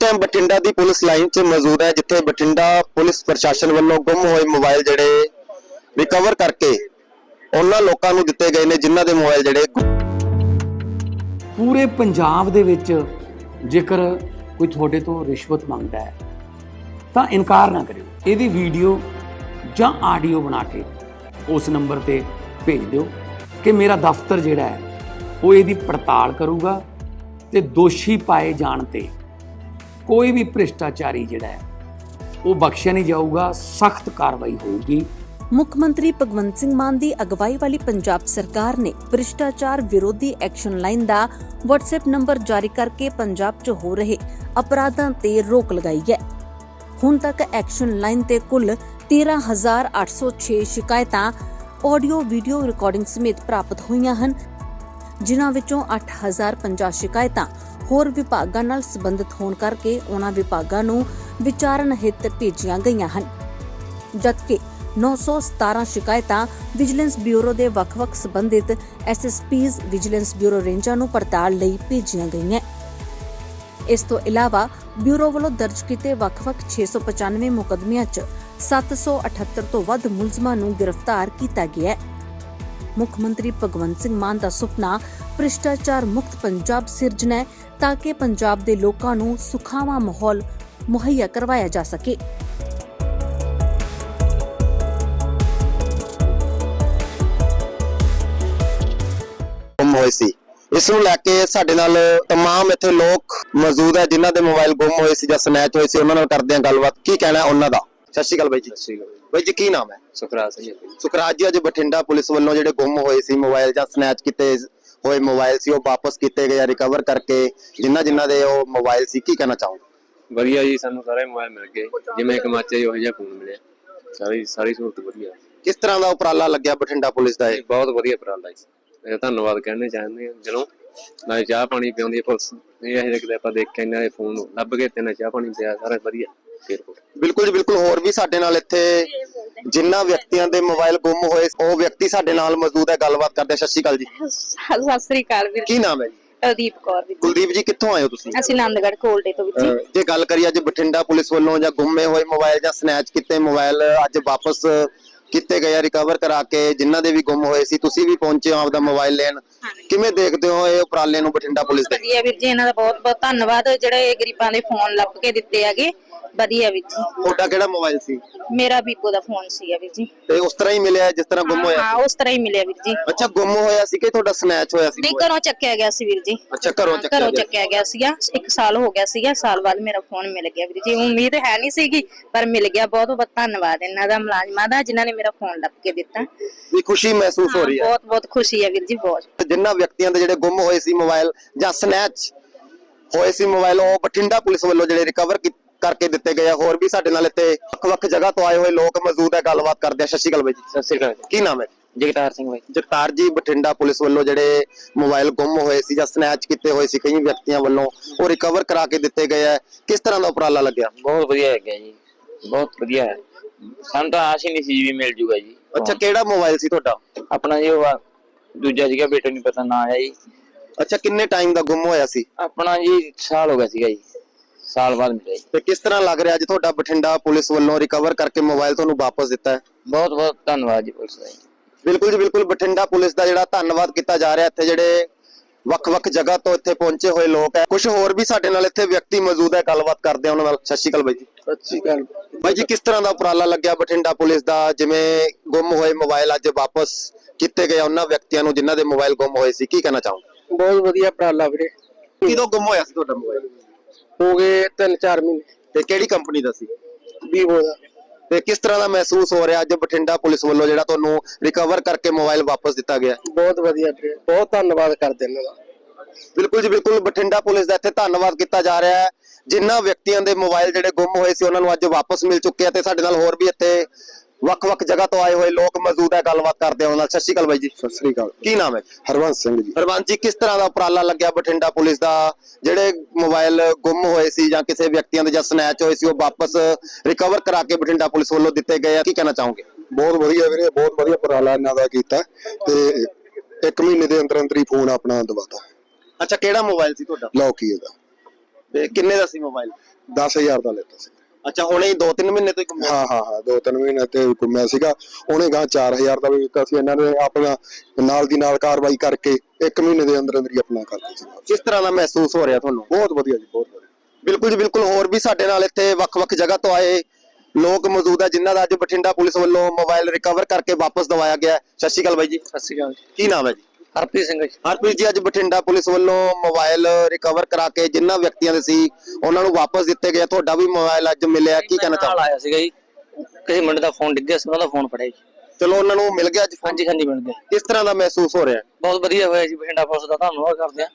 Time Bathinda ਦੀ police line 'ਚ ਮੌਜੂਦ ਹੈ, ਜਿੱਥੇ ਬਠਿੰਡਾ ਪੁਲਿਸ ਪ੍ਰਸ਼ਾਸਨ ਵੱਲੋਂ ਗੁੰਮ ਹੋਏ ਮੋਬਾਈਲ ਜਿਹੜੇ ਰਿਕਵਰ ਕਰਕੇ ਉਹਨਾਂ ਲੋਕਾਂ ਨੂੰ ਦਿੱਤੇ ਗਏ ਨੇ, ਜਿਨ੍ਹਾਂ ਦੇ ਮੋਬਾਈਲ ਜਿਹੜੇ ਪੂਰੇ ਪੰਜਾਬ ਦੇ ਵਿੱਚ ਜੇਕਰ ਕੋਈ ਤੁਹਾਡੇ ਤੋਂ ਰਿਸ਼ਵਤ ਮੰਗਦਾ ਹੈ, ਤਾਂ ਇਨਕਾਰ ਨਾ ਕਰਿਓ। ਇਹਦੀ ਵੀਡੀਓ ਜਾਂ ਆਡੀਓ ਬਣਾ ਕੇ ਉਸ ਨੰਬਰ ਤੇ ਭੇਜ ਦਿਓ ਕਿ ਮੇਰਾ ਦਫ਼ਤਰ ਜਿਹੜਾ ਹੈ, ਉਹ ਇਹਦੀ ਪੜਤਾਲ ਕਰੂਗਾ ਤੇ ਦੋਸ਼ੀ ਪਾਏ ਜਾਣ ਤੇ ਕੋਈ ਵੀ ਭ੍ਰਿਸ਼ਟਾਚਾਰੀ ਜਿਹੜਾ ਹੈ, ਉਹ ਬਖਸ਼ਿਆ ਨਹੀਂ ਜਾਊਗਾ, ਸਖਤ ਕਾਰਵਾਈ ਹੋਊਗੀ। ਮੁੱਖ ਮੰਤਰੀ ਭਗਵੰਤ ਸਿੰਘ ਮਾਨ ਦੀ ਅਗਵਾਈ ਵਾਲੀ ਪੰਜਾਬ ਸਰਕਾਰ ਨੇ ਭ੍ਰਿਸ਼ਟਾਚਾਰ ਵਿਰੋਧੀ ਐਕਸ਼ਨ ਲਾਈਨ ਦਾ WhatsApp ਨੰਬਰ ਜਾਰੀ ਕਰਕੇ ਪੰਜਾਬ 'ਚ ਹੋ ਰਹੇ ਅਪਰਾਧਾਂ ਤੇ ਰੋਕ ਲਗਾਈ ਹੈ। ਹੁਣ ਤੱਕ ਐਕਸ਼ਨ ਲਾਈਨ ਤੇ ਕੁੱਲ 13806 ਸ਼ਿਕਾਇਤਾਂ ਆਡੀਓ, ਵੀਡੀਓ ਰਿਕਾਰਡਿੰਗ ਸਮੇਤ ਪ੍ਰਾਪਤ ਹੋਈਆਂ ਹਨ, ਜਿਨ੍ਹਾਂ ਵਿੱਚੋਂ 8050 ਸ਼ਿਕਾਇਤਾਂ ਹੋਰ ਵਿਭਾਗਾਂ ਨਾਲ ਸੰਬੰਧਿਤ ਹੋਣ ਕਰਕੇ ਉਹਨਾਂ ਵਿਭਾਗਾਂ ਨੂੰ ਵਿਚਾਰਨ ਹਿੱਤ ਭੇਜੀਆਂ ਗਈਆਂ ਹਨ। ਜਦਕਿ 917 ਸ਼ਿਕਾਇਤਾਂ ਵਿਜੀਲੈਂਸ ਬਿਊਰੋ ਦੇ ਵੱਖ-ਵੱਖ ਸੰਬੰਧਿਤ ਐਸਐਸਪੀਜ਼ ਵਿਜੀਲੈਂਸ ਬਿਊਰੋ ਰੇਂਜਾਂ ਨੂੰ ਪੜਤਾਲ ਲਈ ਭੇਜੀਆਂ ਗਈਆਂ। ਇਸ ਤੋਂ ਇਲਾਵਾ ਬਿਊਰੋ ਵੱਲੋਂ ਦਰਜ ਕੀਤੇ ਵੱਖ-ਵੱਖ 695 ਮੁਕਦਮਿਆਂ 'ਚ 778 ਤੋਂ ਵੱਧ ਮੁਲਜ਼ਮਾਂ ਨੂੰ ਗ੍ਰਿਫਤਾਰ ਕੀਤਾ ਗਿਆ ਹੈ। ਮੁੱਖ ਮੰਤਰੀ ਭਗਵੰਤ ਸਿੰਘ ਮਾਨ ਦਾ ਸੁਪਨਾ ਭ੍ਰਿਸ਼ਟਾਚਾਰ ਮੁਕਤ ਪੰਜਾਬ ਸਿਰਜਣਾ ਹੈ ਤਾਂ ਕਿ ਪੰਜਾਬ ਦੇ ਲੋਕਾਂ ਨੂੰ ਸੁਖਾਵਾਂ ਮਾਹੌਲ ਮੁਹੱਈਆ ਕਰਵਾਇਆ ਜਾ ਸਕੇ ਗੁੰਮ ਹੋਏ ਸੀ ਇਸ ਨੂੰ ਲੈ ਕੇ ਸਾਡੇ ਨਾਲ तमाम ਇੱਥੇ ਲੋਕ ਮੌਜੂਦ ਹੈ ਜਿਨ੍ਹਾਂ ਦੇ ਮੋਬਾਈਲ ਗੁੰਮ ਹੋਏ ਸੀ ਜਾਂ ਸਨੈਚ ਹੋਏ ਸੀ ਉਹਨਾਂ ਨਾਲ ਕਰਦੇ ਹਾਂ ਗੱਲਬਾਤ ਕੀ ਕਹਿਣਾ ਹੈ ਉਹਨਾਂ ਦਾ ਸਤਿ ਸ਼੍ਰੀ ਅਕਾਲ ਬਾਈ ਜੀ ਸਹੀ ਗੱਲ ਬਾਈ ਜੀ ਕੀ ਨਾਮ ਹੈ ਸੁਖਰਾਜ ਸਿੰਘ ਜੀ ਸੁਖਰਾਜ ਜੀ ਅੱਜ ਬਠਿੰਡਾ ਪੁਲਿਸ ਵੱਲੋਂ ਜਿਹੜੇ ਗੁੰਮ ਹੋਏ ਸੀ ਮੋਬਾਈਲ ਜਾਂ ਸਨੈਚ ਕੀਤੇ ਹੋਏ ਮੋਬਾਈਲ ਸੀ ਉਹ ਵਾਪਸ ਕੀਤੇ ਗਏ ਰਿਕਵਰ ਕਰਕੇ ਜਿਨ੍ਹਾਂ ਜਿਨ੍ਹਾਂ ਦੇ ਉਹ ਮੋਬਾਈਲ ਸੀ ਕੀ ਕਹਿਣਾ ਚਾਹੋਗੇ? ਵਧੀਆ ਜੀ ਸਾਨੂੰ ਸਾਰੇ ਮੋਬਾਈਲ ਮਿਲ ਗਏ ਜਿਵੇਂ ਕਮਾਚੇ ਉਹ ਜਿਹਾ ਫੋਨ ਮਿਲਿਆ। ਸਾਰੀ ਸਾਰੀ ਸਹੂਲਤ ਵਧੀਆ। ਕਿਸ ਤਰ੍ਹਾਂ ਦਾ ਉਪਰਾਲਾ ਲੱਗਿਆ ਬਠਿੰਡਾ ਪੁਲਿਸ ਦਾ ਇਹ? ਬਹੁਤ ਵਧੀਆ ਉਪਰਾਲਾ ਜੀ। ਇਹਦਾ ਧੰਨਵਾਦ ਕਹਿਣਾ ਚਾਹੁੰਦੇ ਹਾਂ ਦਿਲੋਂ ਨਾਲੇ ਚਾਹ ਪਾਣੀ ਪਿਆਉਂਦੀ ਹੈ ਪੁਲਿਸ ਇਹ ਇਹ ਕਿਤੇ ਆਪਾਂ ਦੇਖ ਕੇ ਇਹਨਾਂ ਦੇ ਫੋਨ ਲੱਭ ਕੇ ਤੇ ਨਾ ਚਾਹ ਪਾਣੀ ਪਿਆ ਸਾਰਾ ਵਧੀਆ। ਫਿਰ ਹੋਰ। ਬਿਲਕੁਲ ਜੀ ਬਿਲਕੁਲ। ਹੋਰ ਵੀ ਸਾਡੇ ਨਾਲ ਇੱਥੇ ਜਿਨ੍ਹਾਂ ਵਿਅਕਤੀਆਂ ਦੇ ਮੋਬਾਈਲ ਗੁੰਮ ਹੋਏ ਉਹ ਵਿਅਕਤੀ ਸਾਡੇ ਨਾਲ ਮੌਜੂਦ ਹੈ। ਗੱਲਬਾਤ ਕਰਦੇ ਹਾਂ। ਸਤਿ ਸ਼੍ਰੀ ਅਕਾਲ ਜੀ। ਸਤਿ ਸ੍ਰੀ ਅਕਾਲ ਵੀਰ ਕੀ ਨਾਮ ਹੈ ਜੀ? ਅਦੀਪ ਕੌਰ ਵੀਰ ਜੀ। ਕੁਲਦੀਪ ਜੀ ਕਿੱਥੋਂ ਆਏ ਹੋ ਤੁਸੀਂ? ਅਸੀਂ ਆਨੰਦਗੜ੍ਹ ਕੋਲਡੇ ਤੋਂ ਵੀਰ ਜੀ। ਅਹ ਜੇ ਗੱਲ ਕਰੀਏ ਅੱਜ ਬਠਿੰਡਾ ਪੁਲਿਸ ਵੱਲੋਂ ਜਾਂ ਗੁੰਮੇ ਹੋਏ ਮੋਬਾਈਲ ਜਾਂ ਸਨੈਚ ਕੀਤੇ ਮੋਬਾਈਲ ਅੱਜ ਵਾਪਸ ਕੀਤੇ ਗਏ ਰਿਕਵਰ ਕਰਾ ਕੇ ਜਿਨ੍ਹਾਂ ਦੇ ਵੀ ਗੁੰਮ ਹੋਏ ਸੀ ਤੁਸੀਂ ਵੀ ਪਹੁੰਚੇ ਹੋ ਆਪਦਾ ਮੋਬਾਈਲ ਲੈਣ। ਕਿਵੇਂ ਦੇਖਦੇ ਹੋ ਇਹ ਉਪਰਾਲੇ ਨੂੰ ਬਠਿੰਡਾ ਪੁਲਿਸ ਦੇ? ਵਧੀਆ ਵੀਰ ਜੀ ਇਹਨਾਂ ਦਾ ਬਹੁਤ ਬਹੁਤ ਧੰਨਵਾਦ। ਜਿਹੜੇ ਗਰੀਬਾਂ ਦੇ ਫੋਨ ਲੱਭ ਕੇ ਦਿੱਤੇ ਹੈਗੇ ਵਧੀਆ ਵੀਰ ਜੀ। ਤੁਹਾਡਾ ਕਿਹੜਾ ਮੋਬਾਈਲ ਸੀ? ਮੇਰਾ ਵੀਪੋ ਦਾ ਫੋਨ ਸੀਗਾ ਵੀਰ ਜੀ। ਤੇ ਉਸ ਤਰ੍ਹਾਂ ਹੀ ਮਿਲਿਆ ਜਿਸ ਤਰ੍ਹਾਂ ਗੁੰਮ ਹੋਇਆ ਹਾਂ ਉਸ ਤਰ੍ਹਾਂ ਹੀ ਮਿਲਿਆ ਵੀਰ ਜੀ। ਅੱਛਾ ਗੁੰਮ ਹੋਇਆ ਸੀ ਕਿ ਤੁਹਾਡਾ ਸਨੈਚ ਹੋਇਆ ਸੀ ਨਹੀਂ ਘਰੋਂ ਚੱਕਿਆ ਗਿਆ ਸੀ ਵੀਰ ਜੀ। ਅੱਛਾ ਘਰੋਂ ਹਾਂ, ਚੱਕਿਆ ਘਰੋਂ ਗਿਆ। ਚੱਕਿਆ ਗਿਆ ਸੀਗਾ। ਇੱਕ ਸਾਲ ਹੋ ਗਿਆ ਸੀਗਾ ਸਾਲ ਬਾਅਦ ਮੇਰਾ ਫੋਨ ਮਿਲ ਗਿਆ ਵੀਰ ਜੀ। ਉਮੀਦ ਹੈ ਨਹੀਂ ਸੀਗੀ ਪਰ ਮਿਲ ਗਿਆ। ਬਹੁਤ ਬਹੁਤ ਧੰਨਵਾਦ ਇਹਨਾਂ ਦਾ ਮੁਲਾਜ਼ਮਾਂ ਦਾ ਜਿਨ੍ਹਾਂ ਨੇ ਮੇਰਾ ਫੋਨ ਲੱਭ ਕੇ ਦਿੱਤਾ। ਵੀ ਖੁਸ਼ੀ ਮਹਿਸੂਸ ਹੋ ਰਹੀ ਹੈ। ਬਹੁਤ ਬਹੁਤ ਖੁਸ਼ੀ ਹੈ ਵੀਰ ਜੀ ਬਹੁਤ। ਜਿਨ੍ਹਾਂ ਵਿਅਕਤੀਆਂ ਦੇ ਜਿਹੜੇ ਗੁੰਮ ਹੋਏ ਸੀ ਮੋਬਾਈਲ ਜਾਂ ਸਨੈਚ ਹੋਏ ਸੀ ਮੋਬਾਈਲ ਉਹ ਬਠਿੰਡਾ ਪੁਲਿਸ ਵੱਲੋਂ ਜਿਹੜੇ ਰਿਕਵਰ ਕਰਕੇ ਦਿੱਤੇ ਗਏ ਆ। ਹੋਰ ਵੀ ਸਾਡੇ ਨਾਲ ਇੱਥੇ ਵੱਖ-ਵੱਖ ਜਗ੍ਹਾ ਤੋਂ ਆਏ ਹੋਏ ਲੋਕ ਮੌਜੂਦ ਹੈ ਗੱਲਬਾਤ ਕਰਦੇ ਆ। ਸਤਿ ਸ਼੍ਰੀ ਅਕਾਲ ਬਾਈ ਜੀ। ਸਤਿ ਸ੍ਰੀ ਅਕਾਲ ਕੀ ਨਾਮ ਹੈ ਜਗਤਾਰ ਸਿੰਘ ਬਾਈ ਜਗਤਾਰ ਜੀ ਬਠਿੰਡਾ ਪੁਲਿਸ ਵੱਲੋਂ ਜਿਹੜੇ ਮੋਬਾਈਲ ਗੁੰਮ ਹੋਏ ਸੀ ਜਾਂ ਸਨੈਚ ਕੀਤੇ ਹੋਏ ਸੀ ਕਈ ਵਿਅਕਤੀਆਂ ਵੱਲੋਂ ਉਹ ਰਿਕਵਰ ਕਰਾ ਕੇ ਦਿੱਤੇ ਗਏ ਆ। ਕਿਸ ਤਰ੍ਹਾਂ ਦਾ ਉਪਰਾਲਾ ਲੱਗਿਆ? ਬਹੁਤ ਵਧੀਆ ਹੈਗਾ ਜੀ। ਬਹੁਤ ਵਧੀਆ ਹੈ। ਸਾਨੂੰ ਤਾਂ ਆਸ ਹੀ ਨਹੀਂ ਸੀ ਵੀ ਮਿਲ ਜੂਗਾ ਜੀ। ਅੱਛਾ ਕਿਹੜਾ ਮੋਬਾਈਲ ਸੀ ਤੁਹਾਡਾ? ਆਪਣਾ ਜੀ ਉਹ ਆ, ਦੂਜਾ ਸੀਗਾ ਬੇਟੇ ਨੂੰ ਪਤਾ ਨਾ ਆਇਆ ਜੀ। ਅੱਛਾ ਕਿੰਨੇ ਟਾਈਮ ਦਾ ਗੁੰਮ ਹੋਇਆ ਸੀ? ਆਪਣਾ ਜੀ ਸਾਲ ਹੋ ਗਿਆ ਸੀਗਾ ਜੀ। ਸਾਲ ਬਾਅਦ ਮਿਲਿਆ ਜੀ। ਤੇ ਕਿਸ ਤਰ੍ਹਾਂ ਲੱਗ ਰਿਹਾ ਅੱਜ ਤੁਹਾਡਾ ਬਠਿੰਡਾ ਪੁਲਿਸ ਵੱਲੋਂ ਰਿਕਵਰ ਕਰਕੇ ਮੋਬਾਈਲ ਤੁਹਾਨੂੰ ਵਾਪਸ ਦਿੱਤਾ ਹੈ? ਬਹੁਤ ਬਹੁਤ ਧੰਨਵਾਦ ਜੀ ਪੁਲਿਸ ਦਾ ਜੀ। ਬਿਲਕੁਲ ਜੀ ਬਿਲਕੁਲ ਬਠਿੰਡਾ ਪੁਲਿਸ ਦਾ ਜਿਹੜਾ ਧੰਨਵਾਦ ਕੀਤਾ ਜਾ ਰਿਹਾ ਇੱਥੇ ਜਿਹੜੇ ਵੱਖ-ਵੱਖ ਜਗ੍ਹਾ ਤੋਂ ਇੱਥੇ ਪਹੁੰਚੇ ਹੋਏ ਲੋਕ ਹੈ। ਕੁਝ ਹੋਰ ਵੀ ਸਾਡੇ ਨਾਲ ਇੱਥੇ ਵਿਅਕਤੀ ਮੌਜੂਦ ਹੈ ਗੱਲਬਾਤ ਕਰਦੇ ਆ ਉਹਨਾਂ ਨਾਲ। ਸਤਿ ਸ਼੍ਰੀ ਅਕਾਲ ਬਾਈ ਜੀ। ਸਤਿ ਸ੍ਰੀ ਅਕਾਲ। ਬਾਈ ਜੀ ਕਿਸ ਤਰ੍ਹਾਂ ਦਾ ਉਪਰਾਲਾ ਲੱਗਿਆ ਬਠਿੰਡਾ ਪੁਲਿਸ ਦਾ? ਜਿਵੇਂ ਗੁੰਮ ਹੋਏ ਮੋਬਾਈਲ ਅੱਜ ਵਾਪਸ ਕੀਤੇ ਗਏ ਉਹਨਾਂ ਵਿਅਕਤੀਆਂ ਨੂੰ ਜਿਨ੍ਹਾਂ ਦੇ ਮੋਬਾਈਲ ਗੁੰਮ ਹੋਏ ਸੀ ਕੀ ਕਹਿਣਾ ਚਾਹੋਗੇ? ਬਹੁਤ ਵਧੀਆ ਉਪਰਾਲਾ ਵੀਰੇ। ਕਿਦੋਂ ਗੁੰਮ ਹੋਇਆ ਸੀ ਤੁਹਾਡਾ ਮੋਬਾਈਲ ਹੋ ਗਏ 3-4 ਮਹੀਨੇ। ਤੇ ਕਿਹੜੀ ਕੰਪਨੀ ਦਾ ਸੀ? ਵੀਵੋ ਦਾ। ਤੇ ਕਿਸ ਤਰ੍ਹਾਂ ਦਾ ਮਹਿਸੂਸ ਹੋ ਰਿਹਾ ਅੱਜ ਬਠਿੰਡਾ ਪੁਲਿਸ ਵੱਲੋਂ ਜਿਹੜਾ ਤੁਹਾਨੂੰ ਰਿਕਵਰ ਕਰਕੇ ਮੋਬਾਈਲ ਵਾਪਸ ਦਿੱਤਾ ਗਿਆ? ਬਹੁਤ ਵਧੀਆ ਬਹੁਤ ਧੰਨਵਾਦ ਕਰਦੇ ਇਹਨਾਂ ਦਾ। ਬਿਲਕੁਲ ਜੀ ਬਿਲਕੁਲ ਬਠਿੰਡਾ ਪੁਲਿਸ ਦਾ ਇੱਥੇ ਧੰਨਵਾਦ ਕੀਤਾ ਜਾ ਰਿਹਾ ਹੈ। ਜਿਨ੍ਹਾਂ ਵਿਅਕਤੀਆਂ ਦੇ ਮੋਬਾਈਲ ਜਿਹੜੇ ਗੁੰਮ ਹੋਏ ਸੀ ਉਹਨਾਂ ਨੂੰ ਅੱਜ ਵਾਪਸ ਮਿਲ ਚੁੱਕੇ ਆ ਤੇ ਸਾਡੇ ਨਾਲ ਹੋਰ ਵੀ ਇੱਥੇ ਵੱਖ-ਵੱਖ ਜਗ੍ਹਾ ਤੋਂ ਆਏ ਹੋਏ ਲੋਕ ਮੌਜੂਦ ਹੈ ਗੱਲਬਾਤ ਕਰਦੇ ਹਾਂ ਉਹਨਾਂ ਨਾਲ। ਸਤਿ ਸ਼੍ਰੀ ਅਕਾਲ ਬਾਈ ਜੀ। ਸਤਿ ਸ੍ਰੀ ਅਕਾਲ। ਕੀ ਨਾਮ ਹੈ? ਹਰਵੰਸ ਸਿੰਘ ਜੀ। ਹਰਵੰਤ ਜੀ ਕਿਸ ਤਰ੍ਹਾਂ ਦਾ ਉਪਰਾਲਾ ਲੱਗਿਆ ਬਠਿੰਡਾ ਪੁਲਿਸ ਦਾ? ਜਿਹੜੇ ਮੋਬਾਈਲ ਗੁੰਮ ਹੋਏ ਸੀ ਜਾਂ ਕਿਸੇ ਵਿਅਕਤੀਆਂ ਦੇ ਜਾਂ ਸਨੈਚ ਹੋਏ ਸੀ ਉਹ ਵਾਪਸ ਰਿਕਵਰ ਕਰਾ ਕੇ ਬਠਿੰਡਾ ਪੁਲਿਸ ਵੱਲੋਂ ਦਿੱਤੇ ਗਏ ਆ? ਕੀ ਕਹਿਣਾ ਚਾਹੋਗੇ? ਬਹੁਤ ਵਧੀਆ ਵੀਰੇ ਬਹੁਤ ਵਧੀਆ ਉਪਰਾਲਾ ਇਹਨਾਂ ਦਾ ਕੀਤਾ ਤੇ ਇੱਕ ਮਹੀਨੇ ਦੇ ਅੰਦਰ ਅੰਦਰ ਹੀ ਫੋਨ ਆਪਣਾ ਦਵਾਤਾ। ਅੱਛਾ ਕਿਹੜਾ ਮੋਬਾਈਲ ਸੀ ਤੁਹਾਡਾ? ਲੌਕੀ ਇਹਦਾ। ਤੇ ਕਿੰਨੇ ਦਾ ਸੀ ਮੋਬਾਈਲ? 10000 ਦਾ ਲੈਤਾ ਸੀ। ਅੱਛਾ ਹੁਣੇ ਹੀ 2-3 ਮਹੀਨੇ ਤੋਂ ਹੀ ਗੁੰਮ ਹਾਂ ਹਾਂ ਹਾਂ ਦੋ ਤਿੰਨ ਮਹੀਨੇ ਤੇ ਘੁੰਮਿਆ ਸੀਗਾ। ਉਹਨੇ ਗਾਂ 4000 ਦਾ ਵੀ ਦਿੱਤਾ ਸੀ। ਇਹਨਾਂ ਨੇ ਆਪਣਾ ਨਾਲ ਦੀ ਨਾਲ ਕਾਰਵਾਈ ਕਰਕੇ ਇੱਕ ਮਹੀਨੇ ਦੇ ਅੰਦਰ ਅੰਦਰ ਹੀ ਆਪਣਾ ਕਰਤਾ ਸੀ ਕਿਸ ਤਰ੍ਹਾਂ ਦਾ ਮਹਿਸੂਸ ਹੋ ਰਿਹਾ ਤੁਹਾਨੂੰ? ਬਹੁਤ ਵਧੀਆ ਜੀ ਬਹੁਤ ਵਧੀਆ। ਬਿਲਕੁਲ ਜੀ ਬਿਲਕੁਲ। ਹੋਰ ਵੀ ਸਾਡੇ ਨਾਲ ਇੱਥੇ ਵੱਖ-ਵੱਖ ਜਗ੍ਹਾ ਤੋਂ ਆਏ ਲੋਕ ਮੌਜੂਦ ਹੈ ਜਿਨ੍ਹਾਂ ਦਾ ਅੱਜ ਬਠਿੰਡਾ ਪੁਲਿਸ ਵੱਲੋਂ ਮੋਬਾਈਲ ਰਿਕਵਰ ਕਰਕੇ ਵਾਪਸ ਦਵਾਇਆ ਗਿਆ। ਹੈ। ਸਤਿ ਸ਼੍ਰੀ ਅਕਾਲ ਬਾਈ ਜੀ। ਸਤਿ ਸ਼੍ਰੀ ਅਕਾਲ ਕੀ ਨਾਮ ਹੈ ਜੀ? ਹਰਪ੍ਰੀਤ ਸਿੰਘ ਜੀ। ਹਰਪ੍ਰੀਤ ਜੀ ਅੱਜ ਬਠਿੰਡਾ ਪੁਲਿਸ ਵੱਲੋਂ ਮੋਬਾਈਲ ਰਿਕਵਰ ਕਰਾ ਕੇ ਜਿਨ੍ਹਾਂ ਵਿਅਕਤੀਆਂ ਦੇ ਸੀ ਉਹਨਾਂ ਨੂੰ ਵਾਪਸ ਦਿੱਤੇ ਗਏ ਤੁਹਾਡਾ ਵੀ ਮੋਬਾਈਲ ਅੱਜ ਮਿਲਿਆ ਕੀ ਕਹਿਣਾ ਚਾਹੋ ਆਇਆ ਸੀਗਾ ਜੀ। ਕਿਸੇ ਮੁੰਡੇ ਦਾ ਫੋਨ ਡਿੱਗਿਆ ਸੀ ਉਹਦਾ ਫੋਨ ਫੜਿਆ ਜੀ। ਚਲੋ ਉਹਨਾਂ ਨੂੰ ਮਿਲ ਗਿਆ ਅੱਜ phone? ਹਾਂਜੀ ਹਾਂਜੀ ਮਿਲ ਗਿਆ। ਕਿਸ ਤਰ੍ਹਾਂ ਦਾ ਮਹਿਸੂਸ ਹੋ ਰਿਹਾ? ਬਹੁਤ ਵਧੀਆ ਹੋਇਆ ਜੀ ਬਠਿੰਡਾ ਪੁਲਿਸ ਦਾ ਧੰਨਵਾਦ ਕਰਦੇ ਆ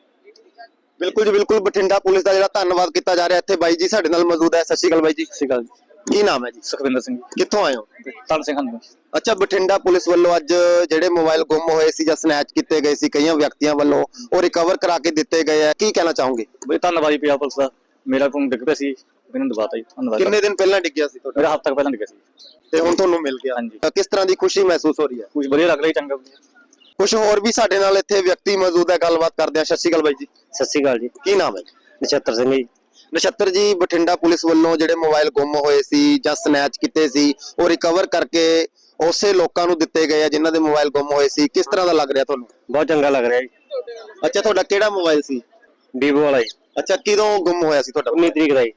ਬਿਲਕੁਲ ਜੀ ਬਿਲਕੁਲ ਬਠਿੰਡਾ ਪੁਲਿਸ ਦਾ ਜਿਹੜਾ ਧੰਨਵਾਦ ਕੀਤਾ ਜਾ ਰਿਹਾ ਇੱਥੇ ਬਾਈ ਜੀ ਸਾਡੇ ਨਾਲ ਮੌਜੂਦ ਹੈ। ਸਤਿ ਸ਼੍ਰੀ ਅਕਾਲ ਬਾਈ ਜੀ। ਸਤਿ ਸ਼੍ਰੀ ਅਕਾਲ ਕੀ ਨਾਮ ਹੈ ਜੀ? ਸੁਖਵਿੰਦਰ ਸਿੰਘ ਕਿੱਥੋਂ ਆਏ ਹੋ? ਤਲ ਸਿੰਘ ਹੰਦ। ਅੱਛਾ ਬਠਿੰਡਾ ਪੁਲਿਸ ਵੱਲੋਂ ਅੱਜ ਜਿਹੜੇ ਮੋਬਾਈਲ ਗੁੰਮ ਹੋਏ ਸੀ ਜਾਂ ਸਨੈਚ ਕੀਤੇ ਗਏ ਸੀ ਕਈਆਂ ਵਿਅਕਤੀਆਂ ਵੱਲੋਂ ਉਹ ਰਿਕਵਰ ਕਰਾ ਕੇ ਦਿੱਤੇ ਗਏ ਆ। ਕੀ ਕਹਿਣਾ ਚਾਹੋਗੇ? ਬਈ ਧੰਨਵਾਦ ਜੀ ਪੰਜਾਬ ਪੁਲਿਸ ਦਾ। ਮੇਰਾ ਫੋਨ ਡਿੱਗ ਪਿਆ ਸੀ। ਮੈਨੂੰ ਦਬਾਤਾ ਜੀ। ਧੰਨਵਾਦ। ਕਿੰਨੇ ਦਿਨ ਪਹਿਲਾਂ ਡਿੱਗਿਆ ਸੀ ਤੁਹਾਡਾ? ਮੇਰਾ ਹਫ਼ਤਾ ਕੁ ਪਹਿਲਾਂ ਡਿੱਗਿਆ ਸੀ। ਤੇ ਹੁਣ ਤੁਹਾਨੂੰ ਮਿਲ ਗਿਆ। ਹਾਂਜੀ। ਤਾਂ ਕਿਸ ਤਰ੍ਹਾਂ ਦੀ ਖੁਸ਼ੀ ਮਹਿਸੂਸ ਹੋ ਰਹੀ ਹੈ? ਕੁਝ ਵਧੀਆ ਲੱਗ ਰਿਹਾ ਜੀ, ਚੰਗਾ ਕੁਝ ਹੋਰ ਵੀ ਸਾਡੇ ਨਾਲ ਇੱਥੇ ਵਿਅਕਤੀ ਮੌਜੂਦ ਹੈ। ਗੱਲਬਾਤ ਕਰਦੇ ਆ ਸਤਿ ਸ਼੍ਰੀ ਅਕਾਲ ਬਾਈ ਜੀ। ਸਤਿ ਸ਼੍ਰੀ ਅਕਾਲ ਜੀ। ਕੀ ਨਾਮ ਹੈ ਜੀ? ਨਛੱਤਰ ਸਿੰਘ ਜੀ। ਨਛੱਤਰ ਜੀ ਬਠਿੰਡਾ ਪੁਲਿਸ ਵੱਲੋਂ ਜਿਹੜੇ ਮੋਬਾਈਲ ਗੁੰਮ ਹੋਏ ਸੀ ਜਾਂ ਸਨੈਚ ਕੀਤੇ ਸੀ ਉਹ ਰਿਕਵਰ ਕਰਕੇ ਉਸੇ ਲੋਕਾਂ ਨੂੰ ਦਿੱਤੇ ਗਏ ਆ ਜਿਨ੍ਹਾਂ ਦੇ ਮੋਬਾਈਲ ਗੁੰਮ ਹੋਏ ਸੀ। ਕਿਸ ਤਰ੍ਹਾਂ ਦਾ ਲੱਗ ਰਿਹਾ ਤੁਹਾਨੂੰ? ਬਹੁਤ ਚੰਗਾ ਲੱਗ ਰਿਹਾ ਜੀ। ਅੱਛਾ ਤੁਹਾਡਾ ਕਿਹੜਾ ਮੋਬਾਈਲ ਸੀ? ਵੀਵੋ ਵਾਲਾ ਜੀ। ਅੱਛਾ ਕਿਦੋਂ ਗੁੰਮ ਹੋਇਆ ਸੀ ਤੁਹਾਡਾ? 19 ਤਰੀਕ ਦਾ ਜੀ।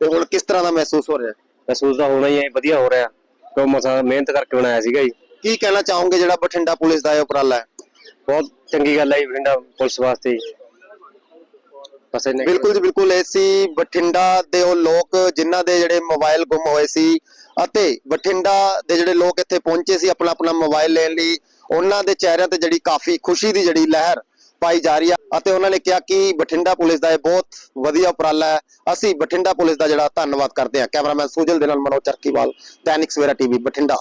ਤੇ ਹੁਣ ਕਿਸ ਤਰ੍ਹਾਂ ਦਾ ਮਹਿਸੂਸ ਹੋ ਰਿਹਾ? ਮਹਿਸੂਸ ਤਾਂ ਹੋਣਾ ਹੀ ਹੈ ਵਧੀਆ ਹੋ ਰਿਹਾ। ਕਿਉਂ ਮਸਾਂ ਮਿਹਨਤ ਕਰਕੇ ਬਣਾਇਆ ਸੀਗਾ ਜੀ। ਕੀ ਕਹਿਣਾ ਚਾਹੋਗੇ ਜਿਹੜਾ ਬਠਿੰਡਾ ਪੁਲਿਸ ਦਾ ਇਹ ਉਪਰਾਲਾ ਹੈ? ਬਹੁਤ ਚੰਗੀ ਗੱਲ ਹੈ ਜੀ ਬਠਿੰਡਾ ਪੁਲਿਸ ਵਾਸਤੇ ਬਸ ਇਹਨੇ ਬਿਲਕੁਲ ਜੀ, ਬਿਲਕੁਲ ਇਹ ਸੀ ਬਠਿੰਡਾ ਦੇ ਉਹ ਲੋਕ ਜਿਨ੍ਹਾਂ ਦੇ ਜਿਹੜੇ ਮੋਬਾਈਲ ਗੁੰਮ ਹੋਏ ਸੀ ਅਤੇ ਬਠਿੰਡਾ ਦੇ ਜਿਹੜੇ ਲੋਕ ਇੱਥੇ ਪਹੁੰਚੇ ਸੀ ਆਪਣਾ ਆਪਣਾ ਮੋਬਾਈਲ ਲੈਣ ਲਈ, ਉਹਨਾਂ ਦੇ ਚਿਹਰਿਆਂ ਤੇ ਜਿਹੜੀ ਕਾਫੀ ਖੁਸ਼ੀ ਦੀ ਜਿਹੜੀ ਲਹਿਰ ਪਾਈ ਜਾ ਰਹੀ ਹੈ ਅਤੇ ਉਹਨਾਂ ਨੇ ਕਿਹਾ ਕਿ ਬਠਿੰਡਾ ਪੁਲਿਸ ਦਾ ਇਹ ਬਹੁਤ ਵਧੀਆ ਉਪਰਾਲਾ ਹੈ। ਅਸੀਂ ਬਠਿੰਡਾ ਪੁਲਿਸ ਦਾ ਜਿਹੜਾ ਧੰਨਵਾਦ ਕਰਦੇ ਹਾਂ। ਕੈਮਰਾਮੈਨ ਸੁਜਲ ਦੇ ਨਾਲ ਮਨੋਜ ਚਰਕੀਵਾਲ ਦੈਨਿਕ ਸਵੇਰਾ ਟੀਵੀ, ਬਠਿੰਡਾ।